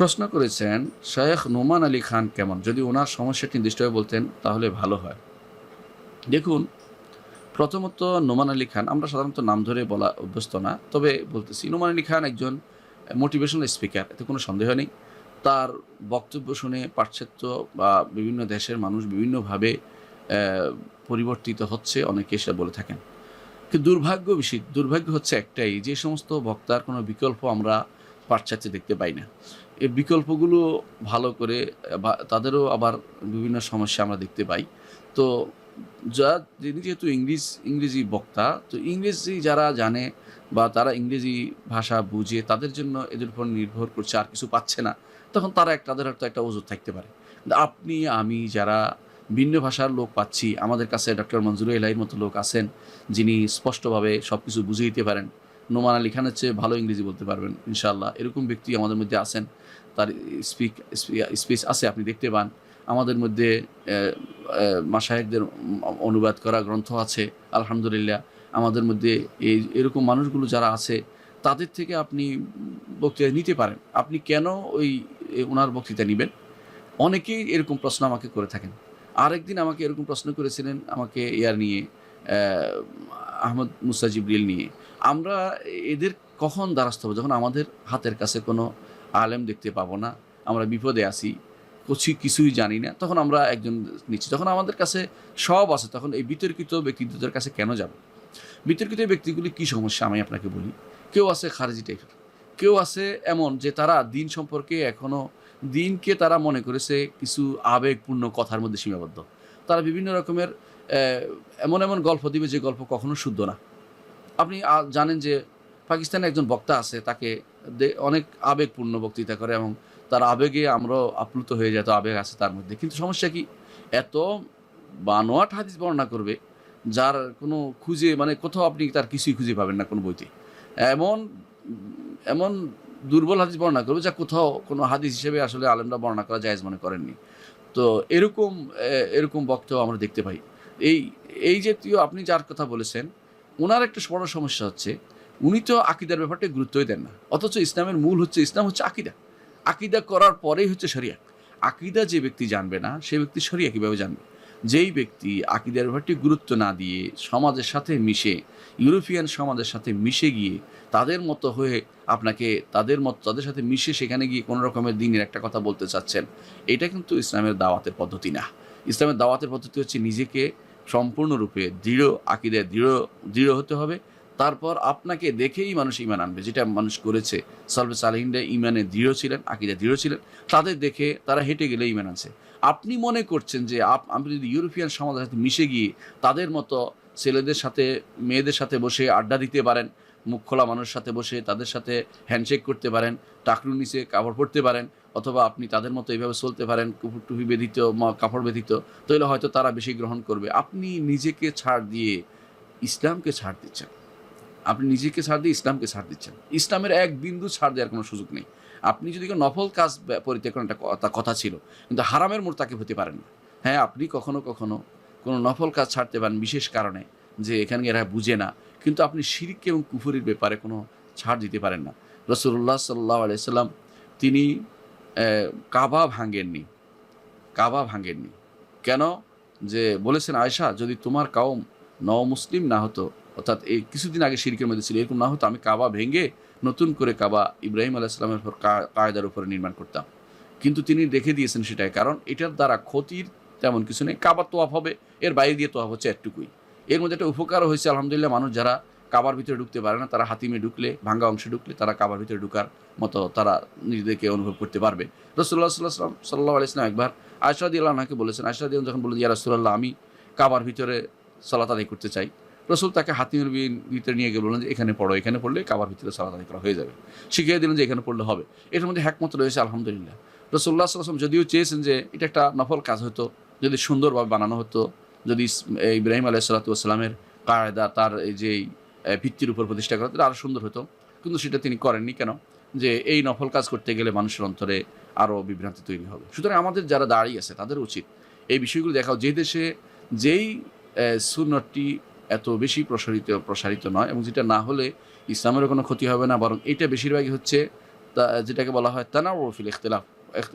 প্রশ্ন করেছেন শেখ নোমান আলী খান কেমন? যদি ওনার সমস্যাটি নির্দিষ্টভাবে বলতেন, তাহলে ভালো হয়। দেখুন, প্রথমত নোমান আলী খান, আমরা সাধারণত নাম ধরে বলা অভ্যস্ত না, তবে বলতেছি, নোমান আলী খান একজন মোটিভেশনাল স্পিকার এতে কোনো সন্দেহ নেই। তার বক্তব্য শুনে পাশ্চাত্য বা বিভিন্ন দেশের মানুষ বিভিন্নভাবে পরিবর্তিত হচ্ছে, অনেকে সেটা বলে থাকেন। কিন্তু দুর্ভাগ্য বেশি, দুর্ভাগ্য হচ্ছে একটাই, যে সমস্ত বক্তার কোনো বিকল্প আমরা পাশ্চাত্যে দেখতে পাই না। এই বিকল্পগুলো ভালো করে তাদেরও আবার বিভিন্ন সমস্যা আমরা দেখতে পাই। তো যা যিনি যেহেতু ইংলিশ, ইংরেজি বক্তা, তো ইংরেজি যারা জানে বা তারা ইংরেজি ভাষা বুঝে, তাদের জন্য এদের উপর নির্ভর করছে, আর কিছু পাচ্ছে না, তখন তারা এক, তাদের হয়তো একটা ওজুর থাকতে পারে। আপনি, আমি যারা ভিন্ন ভাষার লোক পাচ্ছি, আমাদের কাছে ডক্টর মঞ্জুর এলাইয়ের মতো লোক আছেন, যিনি স্পষ্টভাবে সব কিছু বুঝিয়ে দিতে পারেন নোমান আলী খানের চেয়ে ভালো ইংরেজি বলতে পারবেন ইনশাল্লাহ এরকম ব্যক্তি আমাদের মধ্যে আছেন, তার স্পিক স্পিচ আছে, আপনি দেখতে পান। আমাদের মধ্যে মাসাহেকদের অনুবাদ করা গ্রন্থ আছে, আলহামদুলিল্লাহ। আমাদের মধ্যে এই, এরকম মানুষগুলো যারা আছে, তাদের থেকে আপনি বক্তৃতা নিতে পারেন। আপনি কেন ওই ওনার বক্তৃতা নেবেন? অনেকেই এরকম প্রশ্ন আমাকে করে থাকেন। আরেকদিন আমাকে এরকম প্রশ্ন করেছিলেন আমাকে ইয়ার নিয়ে আহমদ মুসা জিবরিল নিয়ে। আমরা এদের কখন দ্বারস্থ হব? যখন আমাদের হাতের কাছে কোনো আলেম দেখতে পাবো না, আমরা বিপদে আছি, কিছু কিছুই জানি না, তখন আমরা একজন নিচ্ছি। যখন আমাদের কাছে সব আছে, তখন এই বিতর্কিত ব্যক্তিদের কাছে কেন যাব? বিতর্কিত ব্যক্তিগুলি কি সমস্যা? আমি আপনাকে বলি। কেউ আছে খারেজি টাইপের। কেউ আছে এমন যে তারা দিন সম্পর্কে এখনও, দিনকে তারা মনে করেছে কিছু আবেগপূর্ণ কথার মধ্যে সীমাবদ্ধ। তারা বিভিন্ন রকমের এমন এমন গল্প দিবে যে গল্প কখনো শুদ্ধ না। আপনি জানেন যে পাকিস্তানে একজন বক্তা আছে, তাকে অনেক আবেগপূর্ণ বক্তৃতা করে এবং তার আবেগে আমরাও আপ্লুত হয়ে যেত আবেগ আছে তার মধ্যে। কিন্তু সমস্যা কি? এত বানোয়াট হাদিস বর্ণনা করবে, যার কোনো খুঁজে মানে কোথাও আপনি তার কিছুই খুঁজে পাবেন না কোনো বইতে। এমন এমন দুর্বল হাদিস বর্ণনা করবে, যা কোথাও কোনো হাদিস হিসেবে আসলে আলেমরা বর্ণনা করা জায়েজ মনে করেননি। তো এরকম এরকম বক্তব্য আমরা দেখতে পাই। এই এই জাতীয় আপনি যার কথা বলেছেন ওনার একটা বড় সমস্যা হচ্ছে, উনি তো আকিদার ব্যাপারটা গুরুত্বই দেন না। অথচ ইসলামের মূল হচ্ছে, ইসলাম হচ্ছে আকিদা। আকিদা করার পরেই হচ্ছে শরিয়া। আকিদা যে ব্যক্তি জানবে না, সে ব্যক্তি শরিয়া কীভাবে জানবে? যেই ব্যক্তি আকিদার ব্যাপারটি গুরুত্ব না দিয়ে সমাজের সাথে মিশে, ইউরোপিয়ান সমাজের সাথে মিশে গিয়ে তাদের মতো হয়ে আপনাকে তাদের মতো, তাদের সাথে মিশে সেখানে গিয়ে কোনো রকমের দিনের একটা কথা বলতে চাচ্ছেন, এটা কিন্তু ইসলামের দাওয়াতের পদ্ধতি না। ইসলামের দাওয়াতের পদ্ধতি হচ্ছে নিজেকে সম্পূর্ণরূপে দৃঢ় আকিদায় দৃঢ় দৃঢ় হতে হবে। তারপর আপনাকে দেখেই মানুষ ইমান আনবে। যেটা মানুষ করেছে সালবে সালহিনরা ইমানে দৃঢ় ছিলেন আকিদা দৃঢ় ছিলেন। তাদের দেখে তারা হেঁটে গেলে ইমান আছে আপনি মনে করছেন যে আপ আপনি যদি ইউরোপিয়ান সমাজের সাথে মিশে গিয়ে তাদের মতো ছেলেদের সাথে, মেয়েদের সাথে বসে আড্ডা দিতে পারেন মুখ খোলা মানুষের সাথে বসে তাদের সাথে হ্যান্ডশেক করতে পারেন টাকরু নিচে কাপড় পরতে পারেন, অথবা আপনি তাদের মতো এইভাবে চলতে পারেন, কুকুর টুপি মা- কাপড় বেঁধিত, তাহলে হয়তো তারা বেশি গ্রহণ করবে। আপনি নিজেকে ছাড় দিয়ে ইসলামকে ছাড় দিচ্ছেন। আপনি নিজেকে ছাড় দিয়ে ইসলামকে ছাড় দিচ্ছেন। ইসলামের এক বিন্দু ছাড় দেওয়ার কোনো সুযোগ নেই। আপনি যদি কোনো নফল কাজ পরিত্যাগ করেন, একটা কথা কথা ছিল, কিন্তু হারামের মোড় তাকে হতে পারেন না। হ্যাঁ আপনি কখনো কখনো কোনো নফল কাজ ছাড়তে পারেন বিশেষ কারণে যে এখানে এরা বুঝে না। কিন্তু আপনি শিরিক এবং কুফুরির ব্যাপারে কোনো ছাড় দিতে পারেন না। রসুল্লাহ সাল্লাহ আলাইসাল্লাম তিনি কাবা ভাঙেননি। কাবা ভাঙেননি। কেন? যে বলেছেন আয়সা যদি তোমার কাউম ন মুসলিম না হতো, অর্থাৎ এই কিছুদিন আগে শিরকের মধ্যে ছিল, এরকম না হতো, আমি কাবা ভেঙে নতুন করে কাবা ইব্রাহিম আলাইসালামের উপর কায়দার উপরে নির্মাণ করতাম। কিন্তু তিনি রেখে দিয়েছেন সেটাই, কারণ এটার দ্বারা ক্ষতির তেমন কিছু নেই কাবার তোয়াফ হবে, এর বাইরে দিয়ে তোয়াফ হচ্ছে একটুকুই। এর মধ্যে একটা উপকারও হয়েছে, আলহামদুলিল্লাহ। মানুষ যারা কাবার ভিতরে ঢুকতে পারে না, তারা হাতিমে ঢুকলে, ভাঙ্গা অংশে ঢুকলে, তারা কাবার ভিতরে ঢুকার মতো তারা নিজেদেরকে অনুভব করতে পারবে। রসুল্লাহ সাল্লাহ সাল্লাম সাল্লাহ আলাইসলাম একবার আয়সাদি আল্লাহকে বলেছেন আয়সাদি যখন বললেন, ইয়া রসুল্লাহ আমি কাবার ভিতরে সালাত আদায় করতে চাই। রসুল তাকে হাতিমের ভিতরে নিয়ে গিয়ে বললেন যে, এখানে পড়ো, এখানে পড়লে কাবার ভিতরে সালাত আদায় করা হয়ে যাবে। শিখিয়ে দিলেন যে, এখানে পড়লে হবে। এটার মধ্যে হ্যাকমত রয়েছে, আলহামদুলিল্লাহ। রসুল্লাহ সাল্লাম যদিও চেয়েছেন যে, এটা একটা নফল কাজ হতো, যদি সুন্দরভাবে বানানো হতো যদি ইব্রাহিম আলাহ সাল্লাতামের কায়দা তার যে ভিত্তির উপর প্রতিষ্ঠা করা, তাহলে আরও সুন্দর হতো। কিন্তু সেটা তিনি করেননি কেন? যে এই নফল কাজ করতে গেলে মানুষের অন্তরে আরও বিভ্রান্তি তৈরি হবে। সুতরাং আমাদের যারা দাঁড়িয়ে আছে, তাদের উচিত এই বিষয়গুলো দেখাও। যে দেশে যেই সুনটটি এত বেশি প্রসারিত প্রসারিত নয় এবং যেটা না হলে ইসলামেরও কোনো ক্ষতি হবে না, বরং এটা বেশিরভাগই হচ্ছে তা, যেটাকে বলা হয় তানাউর ফিল ইখতিলাফ।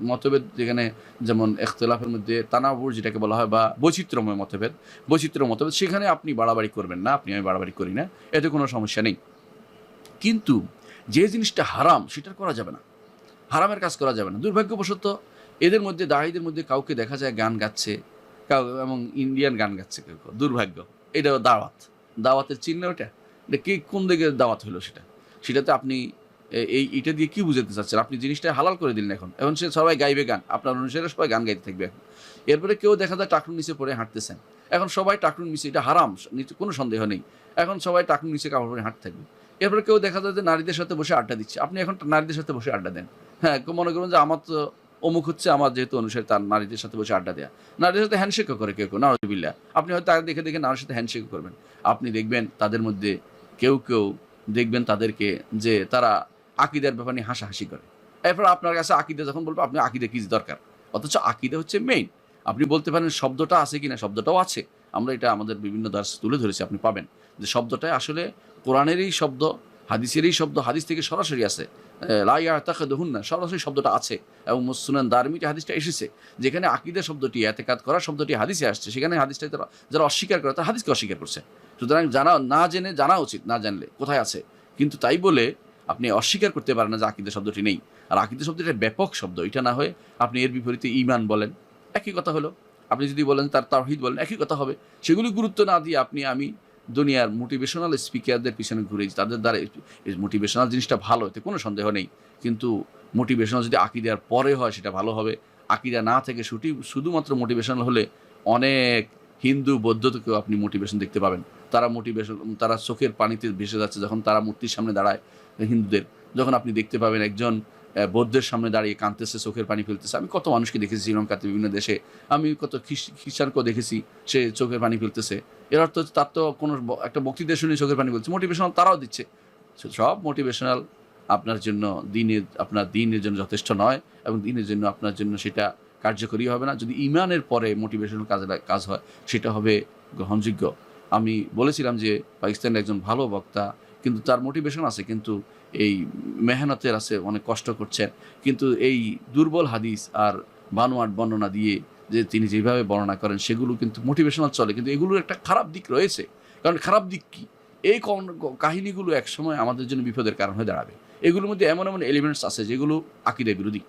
মতভেদ যেখানে যেমন ইখতিলাফের মধ্যে তানাবুর যেটাকে বলা হয় বা বৈচিত্র্যময় মতভেদ বৈচিত্র্য মতভেদ, সেখানে আপনি বাড়াবাড়ি করবেন না, আপনি আমি বাড়াবাড়ি করি না, এতে কোনো সমস্যা নেই। কিন্তু যে জিনিসটা হারাম সেটা করা যাবে না। হারামের কাজ করা যাবে না। দুর্ভাগ্যবশত এদের মধ্যে দাঁড়িদের মধ্যে কাউকে দেখা যায় গান গাচ্ছে, কাউ এবং ইন্ডিয়ান গান গাচ্ছে কেউ। দুর্ভাগ্য। এটা দাওয়াত। দাওয়াতের চিহ্ন ওটা। কি কোন দিকে দাওয়াত হলো সেটা? সেটাতে আপনি এই এটা দিয়ে কি বুঝাতে চাচ্ছেন? আপনি জিনিসটা হালাল করে দিলেন এখন। এখন সে সবাই গাইবে গান। আপনার অনুসারে সবাই গান গাইতে থাকবে এখন। এরপরে কেউ দেখা যায় টাকুর নিচে পড়ে হাঁটতেছেন। এখন সবাই টাকুর নিচে, এটা হারাম কোনো সন্দেহ নেই। এখন সবাই টাকুর নিচে কাপড় পরে হাঁটতে থাকবে। এরপরে কেউ দেখা যায় যে নারীদের সাথে বসে আড্ডা দিচ্ছে। আপনি এখন নারীদের সাথে বসে আড্ডা দেন। হ্যাঁ মনে করুন যে আমার তো অমুক হচ্ছে আমার যেহেতু অনুসারে, তার নারীদের সাথে বসে আড্ডা দেওয়া নারীদের সাথে হ্যান্ডশেকও করে কেউ কেউ নারবিল্লা আপনি হয়তো তাকে দেখে দেখে নারীর সাথে হ্যান্ডশেকও করবেন। আপনি দেখবেন তাদের মধ্যে কেউ কেউ দেখবেন তাদেরকে যে তারা আকিদের ব্যাপার নিয়ে হাসাহাসি করে। এরপর আপনার কাছে আকিদে যখন বলব আপনি আকিদে কি দরকার? অথচ আকিদে হচ্ছে মেইন আপনি বলতে পারেন শব্দটা আছে কিনা, শব্দটাও আছে। আমরা এটা আমাদের বিভিন্ন দাস তুলে ধরেছি, আপনি পাবেন। যে শব্দটাই আসলে কোরআনেরই শব্দ হাদিসেরই শব্দ, হাদিস থেকে সরাসরি আছে। লাইয়া না সরাসরি শব্দটা আছে। এবং মুসুনান দারমিতে হাদিসটা এসেছে, যেখানে আকিদা শব্দটি, এতেকাত করা শব্দটি হাদিসে আসছে। সেখানে হাদিসটা যারা যারা অস্বীকার করে, তারা হাদিসকে অস্বীকার করছে। সুতরাং জানা, না জেনে জানা উচিত, না জানলে কোথায় আছে? কিন্তু তাই বলে আপনি অস্বীকার করতে পারেন না যে আকিদা শব্দটি নেই। আর আকিদা শব্দটি একটা ব্যাপক শব্দ, এটা না হয়ে আপনি এর বিপরীতে ইমান বলেন। একই কথা হলো, আপনি যদি বলেন তার তাওহিদ বলেন, একই কথা হবে। সেগুলি গুরুত্ব না দিয়ে আপনি, আমি দুনিয়ার মোটিভেশনাল স্পিকারদের পিছনে ঘুরে তাদের দ্বারা মোটিভেশনাল জিনিসটা ভালো, এতে কোনো সন্দেহ নেই। কিন্তু মোটিভেশনাল যদি আকিদার পরে হয়, সেটা ভালো হবে। আকিদা না থেকে শুটি শুধুমাত্র মোটিভেশনাল হলে অনেক হিন্দু, বৌদ্ধকেও আপনি মোটিভেশন দেখতে পাবেন। তারা মোটিভেশন তারা চোখের পানিতে ভেসে যাচ্ছে যখন তারা মূর্তির সামনে দাঁড়ায় হিন্দুদের। যখন আপনি দেখতে পাবেন একজন বৌদ্ধের সামনে দাঁড়িয়ে কাঁদতেছে, চোখের পানি ফেলতেছে। আমি কত মানুষকে দেখেছি শ্রীলঙ্কাতে, বিভিন্ন দেশে। আমি কত খ্রিস- খ্রিস্টানকেও দেখেছি, সে চোখের পানি ফেলতেছে। এর অর্থ হচ্ছে তার তো কোনো একটা বক্তৃতা শুনে চোখের পানি ফেলছে। মোটিভেশনাল তারাও দিচ্ছে। সব মোটিভেশনাল আপনার জন্য দিনের, আপনার দিনের জন্য যথেষ্ট নয় এবং দিনের জন্য আপনার জন্য সেটা কার্যকরী হবে না। যদি ইমানের পরে মোটিভেশনাল কাজে কাজ হয়, সেটা হবে গ্রহণযোগ্য। আমি বলেছিলাম যে পাকিস্তানের একজন ভালো বক্তা, কিন্তু তার মোটিভেশন আছে, কিন্তু এই মেহনতের আছে, অনেক কষ্ট করছেন। কিন্তু এই দুর্বল হাদিস আর বানোয়াট বর্ণনা দিয়ে যে তিনি যেভাবে বর্ণনা করেন, সেগুলো কিন্তু মোটিভেশনাল চলে। কিন্তু এগুলোর একটা খারাপ দিক রয়েছে। কারণ খারাপ দিক কি? এই কাহিনীগুলো একসময় আমাদের জন্য বিপদের কারণ হয়ে দাঁড়াবে। এগুলোর মধ্যে এমন এমন এলিমেন্টস আছে, যেগুলো আকিদা বিরোধী।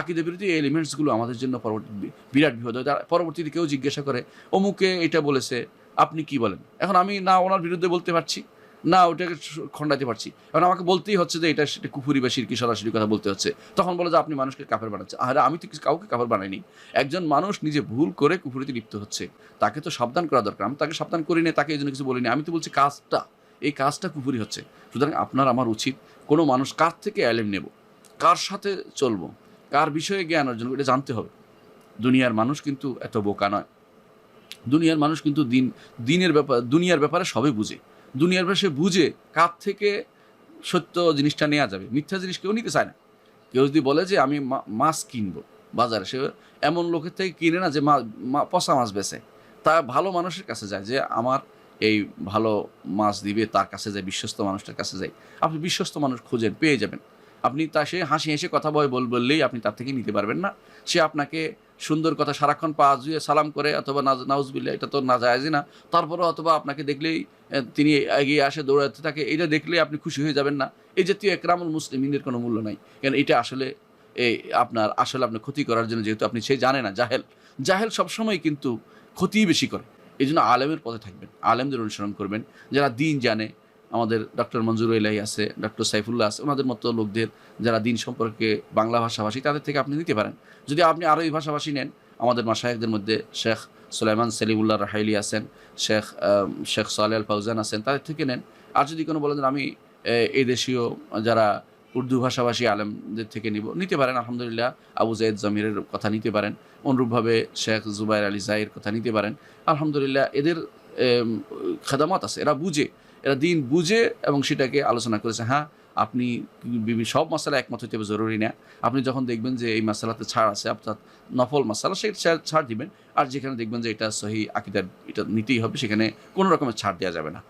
আকিদা বিরোধী এই এলিমেন্টসগুলো আমাদের জন্য পরবর্তী বিরাট বিপদ হয়। পরবর্তীতে কেউ জিজ্ঞাসা করে, অমুকে এটা বলেছে আপনি কি বলেন? এখন আমি না ওনার বিরুদ্ধে বলতে পারছি, না ওটাকে খণ্ডাতে পারছি। এখন আমাকে বলতেই হচ্ছে যে এটা সেটা কুফুরি বা সিরকি সরাসরি কথা বলতে হচ্ছে। তখন বলে যে আপনি মানুষকে কাফের বানাচ্ছে আরে আমি তো কাউকে কাফের বানাইনি। একজন মানুষ নিজে ভুল করে কুফুরিতে লিপ্ত হচ্ছে। তাকে তো সাবধান করা দরকার। আমি তাকে সাবধান করি না তাকে এই জন্য কিছু বলিনি। আমি তো বলছি কাজটা, এই কাজটা কুফুরি হচ্ছে। সুতরাং আপনার আমার উচিত কোনো মানুষ কার থেকে অ্যালেম নেব? কার সাথে চলবো? কার বিষয়ে জ্ঞান অর্জন এটা জানতে হবে। দুনিয়ার মানুষ কিন্তু এত বোকা নয়। দুনিয়ার মানুষ কিন্তু দিন, দিনের ব্যাপার দুনিয়ার ব্যাপারে সবে বুঝে। দুনিয়ার ব্যাপারে বুঝে কার থেকে সত্য জিনিসটা নেওয়া যাবে। মিথ্যা জিনিস কেউ নিতে চায় না। কেউ যদি বলে যে, আমি মাছ কিনবো বাজারে। সে এমন লোকের থেকে কিনে না যে, মা- পচা মাছ বেচে। তা ভালো মানুষের কাছে যায় যে, আমার এই ভালো মাছ দিবে, তার কাছে যায় বিশ্বস্ত মানুষটার কাছে যাই। আপনি বিশ্বস্ত মানুষ খুঁজেন পেয়ে যাবেন। আপনি তা সে হাসি হেসে কথা বয় বল বললেই আপনি তার থেকে নিতে পারবেন না। সে আপনাকে সুন্দর কথা সারাক্ষণ পা জুয়ে সালাম করে অথবা নাউজবিল্লা এটা তো না যায়জি না। তারপরেও অথবা আপনাকে দেখলেই তিনি এগিয়ে আসে, দৌড়াতে থাকে, এটা দেখলেই আপনি খুশি হয়ে যাবেন না। এই জাতীয় একরামুল মুসলিমিনের কোনো মূল্য নাই। কেন এটা আসলে এই আপনার আসলে আপনি ক্ষতি করার জন্য যেহেতু আপনি সে জানে না, জাহেল। জাহেল সবসময় কিন্তু ক্ষতিই বেশি করে। এই জন্য আলেমের পথে থাকবেন, আলেমদের অনুসরণ করবেন। যারা দিন জানে আমাদের ডক্টর মঞ্জুর ইলাহি আছে, ডক্টর সাইফুল্লাহ আছে, ওনাদের মতো লোকদের যারা দিন সম্পর্কে বাংলা ভাষাভাষী, তাদের থেকে আপনি নিতে পারেন। যদি আপনি আরবি ভাষাভাষী নেন, আমাদের মাসায়কদের মধ্যে শেখ সুলাইমান সেলিমুল্লাহ রাহাইলি আছেন, শেখ শেখ সালে আল ফাউজান আছেন, তাদের থেকে নেন। আর যদি কোনো বলেন আমি এই দেশীয় যারা উর্দু ভাষাভাষী আলেমদের থেকে নিব, নিতে পারেন, আলহামদুলিল্লাহ। আবু জাইদ জামিরের কথা নিতে পারেন। অনুরূপভাবে শেখ জুবাইর আলী জাহির কথা নিতে পারেন। আলহামদুলিল্লাহ, এদের খাদামাত আছে। এরা বুঝে, এরা দিন বুঝে এবং সেটাকে আলোচনা করেছে। হ্যাঁ আপনি সব মশালা একমত হইতে হবে, জরুরি না। আপনি যখন দেখবেন যে এই মশালাতে ছাড় আছে, অর্থাৎ নফল মশালা সেই ছাড়- দিবেন। আর যেখানে দেখবেন যে এটা সহি আকিদার, এটা নিতেই হবে, সেখানে কোনো রকমের ছাড় দেওয়া যাবে না।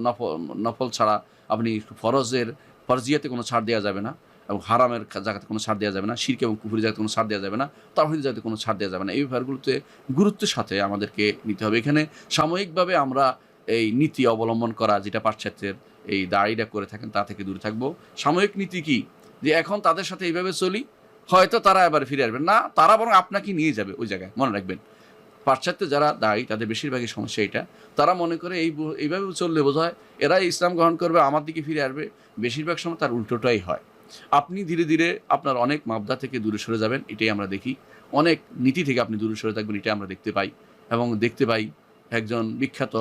নফল নফল ছাড়া আপনি ফরজের, ফরজিয়াতে কোনো ছাড় দেওয়া যাবে না। এবং হারামের জায়গাতে কোনো ছাড় দেওয়া যাবে না, শিরকে এবং কুফুরি জায়গাতে কোনো ছাড় দেওয়া যাবে না তাহিদের জায়গাতে কোনো ছাড় দেওয়া যাবে না। এই ব্যাপারগুলোতে গুরুত্বের সাথে আমাদেরকে নিতে হবে। এখানে সাময়িকভাবে আমরা এই নীতি অবলম্বন করা, যেটা পাশ্চাত্যের এই দাড়িটা করে থাকেন, তা থেকে দূরে থাকব। সাময়িক নীতি কি? যে এখন তাদের সাথে এইভাবে চলি, হয়তো তারা এবার ফিরে আসবেন। না, তারা বরং আপনাকে নিয়ে যাবে ওই জায়গায়, মনে রাখবেন। পাশ্চাত্যে যারা দায়ী তাদের বেশিরভাগই সমস্যা এটা। তারা মনে করে এই এইভাবে চললে বোধ হয় এরাই ইসলাম গ্রহণ করবে, আমার দিকে ফিরে আসবে। বেশিরভাগ সময় তার উল্টোটাই হয়। আপনি ধীরে ধীরে আপনার অনেক মাবদা থেকে দূরে সরে যাবেন, এটাই আমরা দেখি। অনেক নীতি থেকে আপনি দূরে সরে থাকবেন, এটাই আমরা দেখতে পাই। এবং দেখতে পাই একজন বিখ্যাত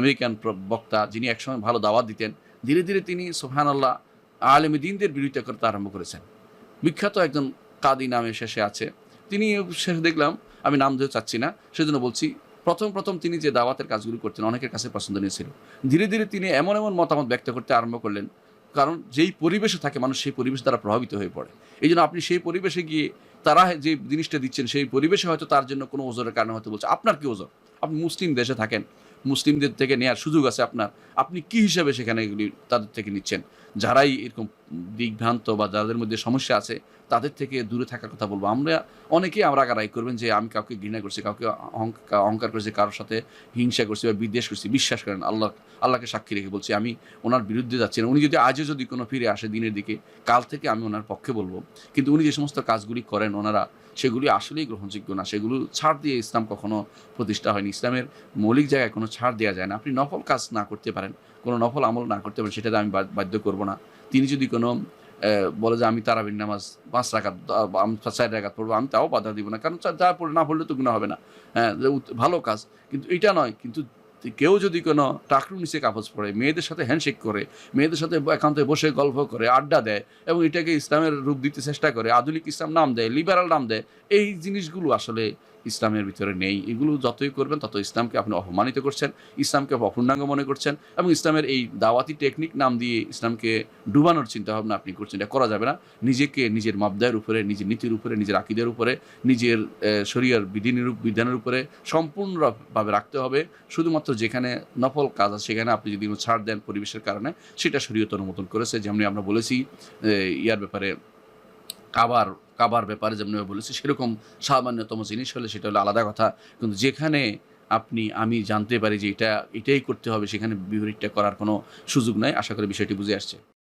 আমেরিকান বক্তা যিনি একসময় ভালো দাওয়াত দিতেন, ধীরে ধীরে তিনি সোহান আল্লাহ আলমী দিনদের বিরোধিতা করতে আরম্ভ করেছেন। বিখ্যাত একজন কাদি নামে শেষে আছে। তিনি শেষ দেখলাম, আমি নাম ধরে চাচ্ছি না, সেজন্য বলছি, প্রথম প্রথম তিনি যে দাওয়াতের কাজগুলি করতেন অনেকের কাছে পছন্দনীয় ছিল ধীরে ধীরে তিনি এমন এমন মতামত ব্যক্ত করতে আরম্ভ করলেন কারণ যেই পরিবেশে থাকে মানুষ সেই পরিবেশ দ্বারা প্রভাবিত হয়ে পড়ে। এই জন্য আপনি সেই পরিবেশে গিয়ে তারা যে জিনিসটা দিচ্ছেন, সেই পরিবেশে হয়তো তার জন্য কোনো ওজোরের কারণে হয়তো বলছে, আপনার কি ওজন আপনি মুসলিম দেশে থাকেন মুসলিমদের থেকে নেওয়ার সুযোগ আছে আপনার। আপনি কি হিসাবে সেখানে এগুলি তাদের থেকে নিচ্ছেন? যারাই এরকম দিগ্ভ্রান্ত বা যাদের মধ্যে সমস্যা আছে, তাদের থেকে দূরে থাকার কথা বলব। আমরা অনেকেই আমরা আগারাই করবেন যে আমি কাউকে ঘৃণা করছি, কাউকে অহংকার করছি, কারোর সাথে হিংসা করছি বা বিদ্বেষ করছি, বিশ্বাস করেন, আল্লাহ, আল্লাহকে সাক্ষী রেখে বলছি, আমি ওনার বিরুদ্ধে যাচ্ছি না। উনি যদি আজও যদি কোনো ফিরে আসে দিনের দিকে, কাল থেকে আমি ওনার পক্ষে বলব। কিন্তু উনি যে সমস্ত কাজগুলি করেন, ওনারা সেগুলি আসলেই গ্রহণযোগ্য না। সেগুলো ছাড় দিয়ে ইসলাম কখনো প্রতিষ্ঠা হয়নি। ইসলামের মৌলিক জায়গায় কোনো ছাড় দেওয়া যায় না। আপনি নফল কাজ না করতে পারেন, কোনো নফল আমল না করতে পারেন সেটাতে আমি বাধ্য করব না। তিনি যদি কোনো বলে যে আমি তারাবির নামাজ পাঁচ রাখাত আমি, চার রাখাত পড়ব, আমি তাও বাধা দিব না। কারণ যা পড়ে না পড়লে তো গুণা হবে না। হ্যাঁ ভালো কাজ। কিন্তু এটা নয়, কিন্তু কেউ যদি কোনো টাকরু নিচে কাগজ পড়ে, মেয়েদের সাথে হ্যান্ডশেক করে, মেয়েদের সাথে একান্তে বসে গল্প করে, আড্ডা দেয় এবং এটাকে ইসলামের রূপ দিতে চেষ্টা করে, আধুনিক ইসলাম নাম দেয় লিবারাল নাম দেয়, এই জিনিসগুলো আসলে ইসলামের ভিতরে নেই। এগুলো যতই করবেন, তত ইসলামকে আপনি অপমানিত করছেন, ইসলামকে অপূর্ণাঙ্গ মনে করছেন এবং ইসলামের এই দাওয়াতি টেকনিক নাম দিয়ে ইসলামকে ডুবানোর চিন্তাভাবনা আপনি করছেন। এটা করা যাবে না। নিজেকে নিজের মাবদায়ের উপরে, নিজের নীতির উপরে, নিজের আকিদের উপরে, নিজের শরীয়র বিধিনির বিধানের উপরে সম্পূর্ণভাবে রাখতে হবে। শুধুমাত্র যেখানে নফল কাজ আছে, সেখানে আপনি যদি কোনো ছাড় দেন পরিবেশের কারণে, সেটা শরীয়ত অনুমোদন করেছে। যেমনি আমরা বলেছি ইয়ার ব্যাপারে কাবার কাবার ব্যাপারে যেমন বলেছি, সেরকম সামান্যতম জিনিস হলে সেটা হলো আলাদা কথা। কিন্তু যেখানে আপনি, আমি জানতে পারি যে এটা, এটাই করতে হবে, সেখানে বিপরীতটা করার কোনো সুযোগ নাই। আশা করি বিষয়টি বুঝে আসছে।